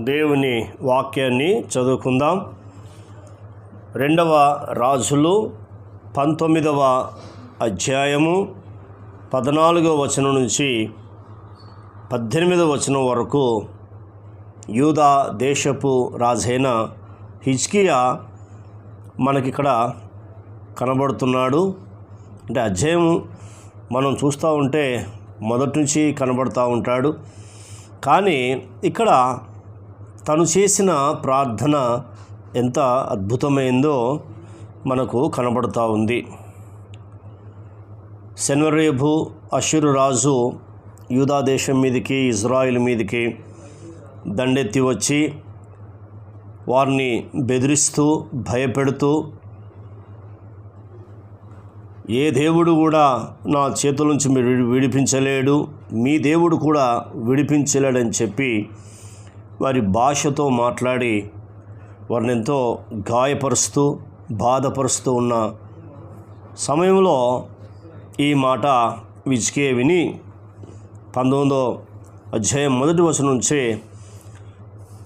దేవుని వాక్యాన్ని చదువుకుందాం. రెండవ రాజులు పంతొమ్మిదవ అధ్యాయము పద్నాలుగవ వచనం నుంచి పద్దెనిమిదవ వచనం వరకు యూదా దేశపు రాజైన హిజ్కియా మనకిక్కడ కనబడుతున్నాడు. అంటే అధ్యాయం మనం చూస్తూ ఉంటే మొదటి నుంచి కనబడుతూ ఉంటాడు. కానీ ఇక్కడ తను చేసిన ప్రార్థన ఎంత అద్భుతమైందో మనకు కనబడుతూ ఉంది. శనివరేభు అషురు రాజు యూదాదేశం మీదకి ఇజ్రాయిల్ మీదకి దండెత్తి వచ్చి వారిని బెదిరిస్తూ భయపెడుతూ ఏ దేవుడు కూడా నా చేతుల నుంచి మీరు విడిపించలేడు మీ దేవుడు కూడా విడిపించలేడని చెప్పి వారి భాషతో మాట్లాడి వారిని ఎంతో గాయపరుస్తూ బాధపరుస్తూ ఉన్న సమయంలో ఈ మాట విజికే విని పంతొమ్మిదో అధ్యాయం మొదటి వచనం నుంచే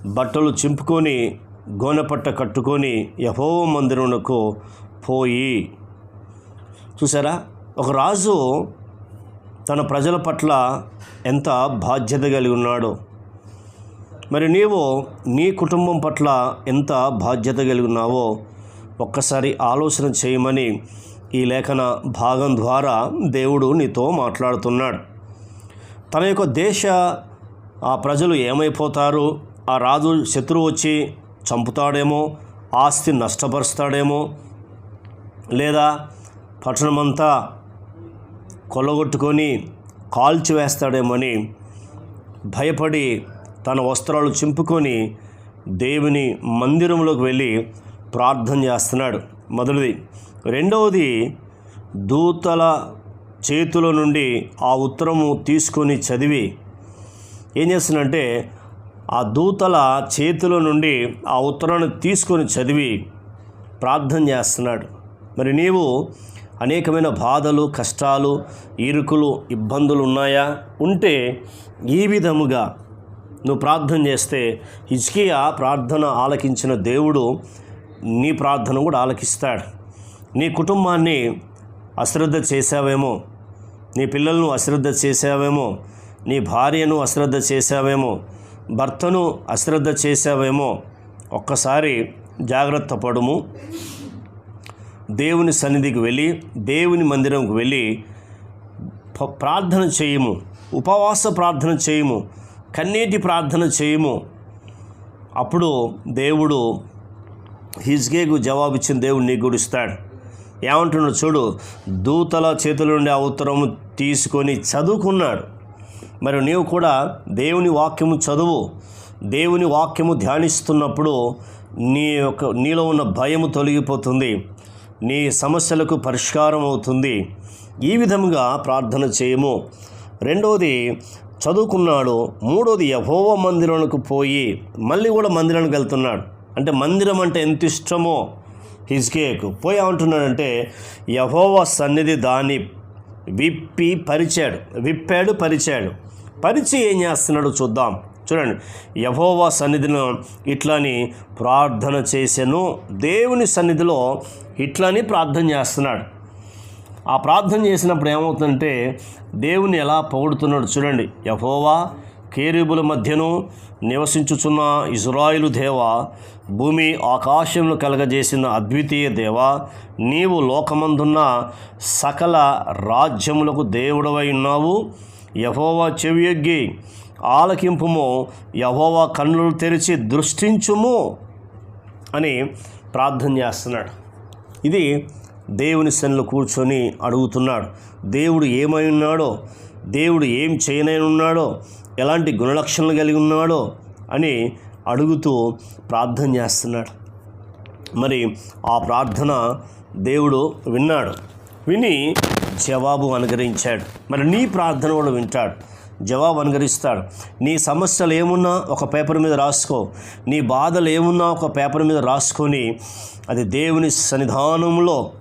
బట్టలు చింపుకొని గోనెపట్ట కట్టుకొని యహో మందిరమునకు పోయి. చూసారా ఒక రాజు తన ప్రజల పట్ల ఎంత బాధ్యత కలిగి ఉన్నాడో. మరి నీవు నీ కుటుంబం పట్ల ఎంత బాధ్యత కలిగి ఉన్నావో ఒక్కసారి ఆలోచన చేయమని ఈ లేఖన భాగం ద్వారా దేవుడు నీతో మాట్లాడుతున్నాడు. తన యొక్క దేశ ఆ ప్రజలు ఏమైపోతారు? ఆ రాజు శత్రువు వచ్చి చంపుతాడేమో? ఆస్తి నష్టపరుస్తాడేమో? లేదా పట్టణమంతా కొల్లగొట్టుకొని కాల్చివేస్తాడేమని భయపడి తన వస్త్రాలు చింపుకొని దేవుని మందిరంలోకి వెళ్ళి ప్రార్థన చేస్తున్నాడు. మొదటిది. రెండవది దూతల చేతుల నుండి ఆ ఉత్తరము తీసుకొని చదివి ఏం చేస్తున్నాడంటే ఆ దూతల చేతుల నుండి ఆ ఉత్తరాన్ని తీసుకొని చదివి ప్రార్థన చేస్తున్నాడు. మరి నీవు అనేకమైన బాధలు కష్టాలు ఇరుకులు ఇబ్బందులు ఉన్నాయా? ఉంటే ఈ విధముగా నువ్వు ప్రార్థన చేస్తే హిజ్కియా ప్రార్థన ఆలకించిన దేవుడు నీ ప్రార్థన కూడా ఆలకిస్తాడు. నీ కుటుంబాన్ని అశ్రద్ధ చేశావేమో? నీ పిల్లలను అశ్రద్ధ చేశావేమో? నీ భార్యను అశ్రద్ధ చేశావేమో? భర్తను అశ్రద్ధ చేశావేమో? ఒక్కసారి జాగ్రత్త పడుము. దేవుని సన్నిధికి వెళ్ళి దేవుని మందిరంకు వెళ్ళి ప్రార్థన చేయము. ఉపవాస ప్రార్థన చేయము. కన్నీటి ప్రార్థన చేయము. అప్పుడు దేవుడు హిజ్గేకు జవాబిచ్చిన దేవుడు నీకు కూడా ఇస్తాడు. ఏమంటున్నాడు చూడు దూతల చేతుల నుండి ఆ ఉత్తరము తీసుకొని చదువుకున్నాడు. మరి నీవు కూడా దేవుని వాక్యము చదువు. దేవుని వాక్యము ధ్యానిస్తున్నప్పుడు నీ యొక్క నీలో ఉన్న భయము తొలగిపోతుంది. నీ సమస్యలకు పరిష్కారం అవుతుంది. ఈ విధముగా ప్రార్థన చేయము. రెండవది చదువుకున్నాడు. మూడోది యహోవ మందిరానికి పోయి మళ్ళీ కూడా మందిరానికి వెళ్తున్నాడు. అంటే మందిరం అంటే ఎంత ఇష్టమో హిజ్కేకు పోయి ఏమంటున్నాడంటే యహోవ సన్నిధి దాన్ని విప్పి పరిచాడు. విప్పాడు పరిచాడు. పరిచి ఏం చేస్తున్నాడో చూద్దాం. చూడండి. యహోవా సన్నిధిలో ఇట్లని ప్రార్థన చేశాను. దేవుని సన్నిధిలో ఇట్లని ప్రార్థన చేస్తున్నాడు. ఆ ప్రార్థన చేసినప్పుడు ఏమవుతుందంటే దేవుని ఎలా పొగుడుతున్నాడు చూడండి. యహోవా కేరీబుల మధ్యను నివసించుచున్న ఇజ్రాయిలు దేవా భూమి ఆకాశంలో కలగజేసిన అద్వితీయ దేవ నీవు లోకమందున్న సకల రాజ్యములకు దేవుడవై ఉన్నావు. యహోవా చెవియొగ్గి ఆలకింపుము యహోవా కన్నులు తెరిచి దృష్టించుము అని ప్రార్థన చేస్తున్నాడు. ఇది దేవుని సన్నిలో కూర్చొని అడుగుతున్నాడు. దేవుడు ఏమై ఉన్నాడో దేవుడు ఏం చేయనై ఉన్నాడో ఎలాంటి గుణలక్షణాలు కలిగి ఉన్నాడో అని అడుగుతూ ప్రార్థన చేస్తున్నాడు. మరి ఆ ప్రార్థన దేవుడు విన్నాడు. విని జవాబు అనుగ్రహించాడు. మరి నీ ప్రార్థన కూడా వింటాడు. జవాబు అనుగరిస్తాడు నీ సమస్యలు ఏమున్నా ఒక పేపర్ మీద రాసుకో. నీ బాధలు ఏమున్నా ఒక పేపర్ మీద రాసుకొని అది దేవుని సన్నిధానంలో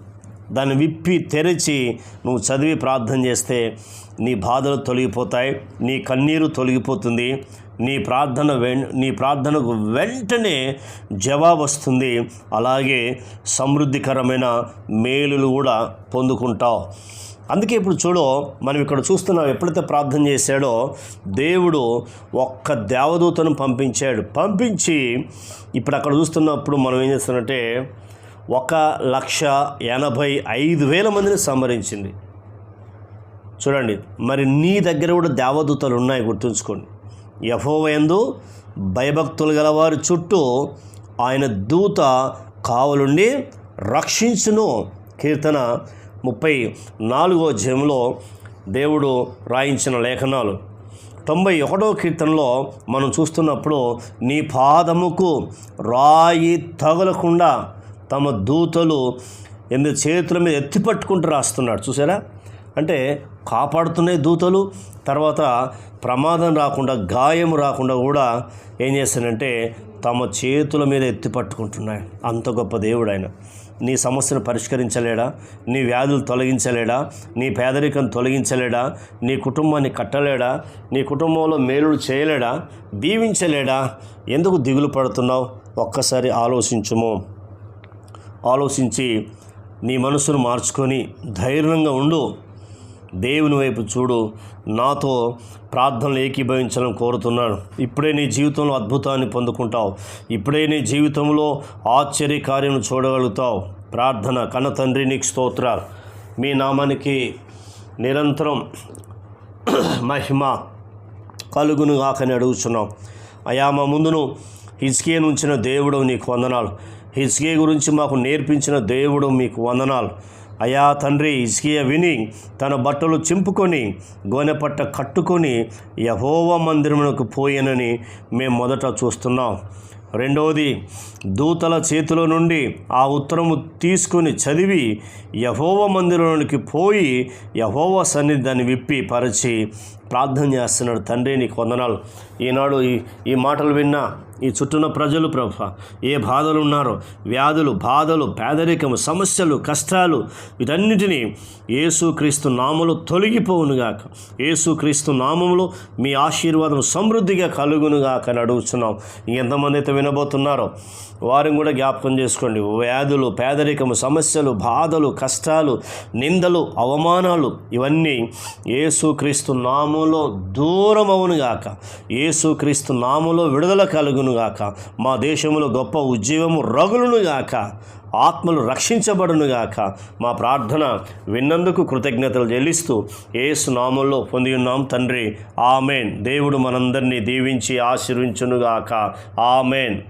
దాన్ని విప్పి తెరిచి నువ్వు చదివి ప్రార్థన చేస్తే నీ బాధలు తొలగిపోతాయి నీ కన్నీరు తొలగిపోతుంది. నీ ప్రార్థన వెన్ నీ ప్రార్థనకు వెంటనే జవాబు వస్తుంది. అలాగే సమృద్ధికరమైన మేలులు కూడా పొందుకుంటావు. అందుకే ఇప్పుడు చూడు మనం ఇక్కడ చూస్తున్నాం ఎప్పుడైతే ప్రార్థన చేశాడో దేవుడు ఒక్క దేవదూతను పంపించాడు. పంపించి ఇప్పుడు అక్కడ చూస్తున్నప్పుడు మనం ఏం చేస్తున్నట్టే ఒక లక్ష ఎనభై ఐదు వేల మందిని సంహరించింది. చూడండి మరి నీ దగ్గర కూడా దేవదూతలు ఉన్నాయి గుర్తుంచుకోండి. యహోవయందు భయభక్తులు గలవారి చుట్టూ ఆయన దూత కావలుండి రక్షించును. కీర్తన ముప్పై నాలుగో జయంలో దేవుడు రాయించిన లేఖనాలు. తొంభై ఒకటో కీర్తనలో మనం చూస్తున్నప్పుడు నీ పాదముకు రాయి తగలకుండా తమ దూతలు ఎన్ని చేతుల మీద ఎత్తి పట్టుకుంటూ రాస్తున్నాడు. చూసారా అంటే కాపాడుతున్నాయి దూతలు తర్వాత ప్రమాదం రాకుండా గాయం రాకుండా కూడా ఏం చేస్తానంటే తమ చేతుల మీద ఎత్తి పట్టుకుంటున్నాయి అంత గొప్ప దేవుడు ఆయన. నీ సమస్యను పరిష్కరించలేడా? నీ వ్యాధులు తొలగించలేడా? నీ పేదరికం తొలగించలేడా? నీ కుటుంబాన్ని కట్టలేడా? నీ కుటుంబంలో మేలుడు చేయలేడా? దీవించలేడా? ఎందుకు దిగులు పడుతున్నావు? ఒక్కసారి ఆలోచించుము. ఆలోచించి నీ మనసును మార్చుకొని ధైర్యంగా ఉండు. దేవుని వైపు చూడు. నాతో ప్రార్థనలు ఏకీభవించాలని కోరుతున్నాను. ఇప్పుడే నీ జీవితంలో అద్భుతాన్ని పొందుకుంటావు. ఇప్పుడే నీ జీవితంలో ఆశ్చర్య కార్యం చూడగలుగుతావు. ప్రార్థన కన్న తండ్రి నీకు స్తోత్రాలు. మీ నామానికి నిరంతరం మహిమ కలుగును కాకని అడుగుతున్నాం అయా మా ముందును హిజ్కే నుంచిన దేవుడు నీకు వందనాలు. హిజ్కే గురించి మాకు నేర్పించిన దేవుడు మీకు వందనాలు. అయా తండ్రి హిజ్కియా విని తన బట్టలు చింపుకొని గోనెపట్ట కట్టుకొని యహోవ మందిరమునకు పోయానని మేము మొదట చూస్తున్నాం. రెండవది దూతల చేతిలో నుండి ఆ ఉత్తరము తీసుకొని చదివి యహోవ మందిరంలోనికి పోయి యహోవ సన్నిధాన్ని విప్పి పరిచి ప్రార్థన చేస్తున్నాడు. తండ్రి నీకు వందనాలు. ఈనాడు ఈ ఈ మాటలు విన్నా ఈ చుట్టూన ప్రజలు ప్రభ ఏ బాధలు ఉన్నారో వ్యాధులు బాధలు పేదరికము సమస్యలు కష్టాలు వీటన్నిటినీ ఏసుక్రీస్తు నామములు తొలగిపోవునుగాక. ఏసుక్రీస్తు నామములు మీ ఆశీర్వాదం సమృద్ధిగా కలుగునుగాక అని అడుగుతున్నాం ఎంతమంది అయితే వినబోతున్నారో వారిని కూడా జ్ఞాపకం చేసుకోండి. వ్యాధులు పేదరికము సమస్యలు బాధలు కష్టాలు నిందలు అవమానాలు ఇవన్నీ ఏసుక్రీస్తు నామంలో దూరం అవునుగాక ఏసుక్రీస్తు నామంలో విడుదల కలుగును కలుగునుగాక మా దేశంలో గొప్ప ఉజ్జీవము రగులునుగాక. ఆత్మలు రక్షించబడునుగాక. మా ప్రార్థన విన్నందుకు కృతజ్ఞతలు చెల్లిస్తూ ఏసు నామంలో పొంది ఉన్నాం తండ్రి. ఆమెన్. దేవుడు మనందరినీ దీవించి ఆశీర్వించునుగాక. ఆమెన్.